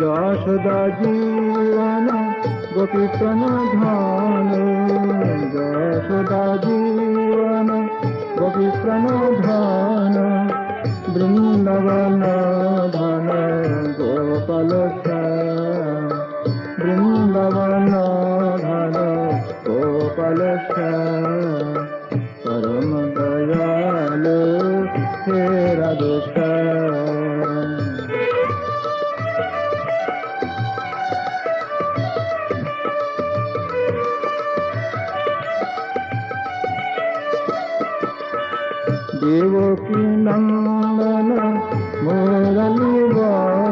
যশোদা জীবন গোপী প্রণধান যশোদা জীবন গোপী প্রণধান বৃন্দাবন ধন গোপাল শ্যাম পরম দয়ালু হে রাধেশ্যাম দেবকী নন্দন মুরলী বরণ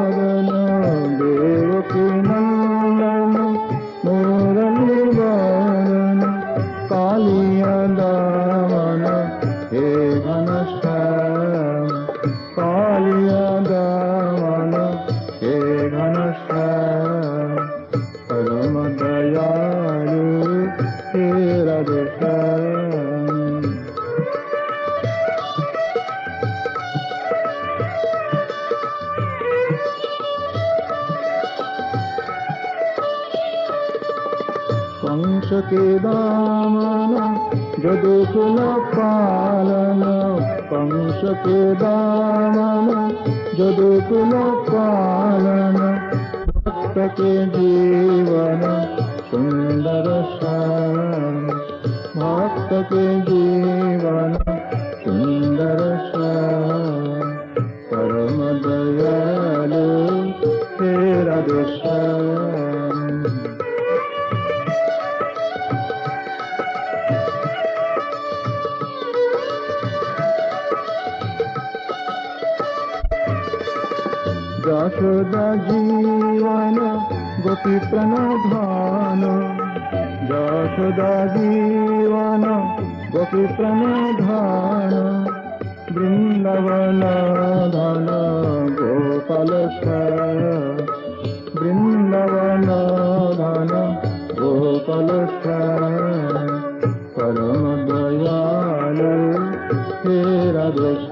मोक्ष के दामन जदु कुल पालन पंश के दामन जदु कुल पालन, भक्त के जीवन, सुंदर शरण भक्त के जीवन, सुंदर शरण परम दयालु तेरा दशा दशदा जीवन गोपी प्रमाधान दशदा जीवन गोपी प्रमाधान बृन्दवन गोपलशर बृन्दवनाधन गोपलशर करो दश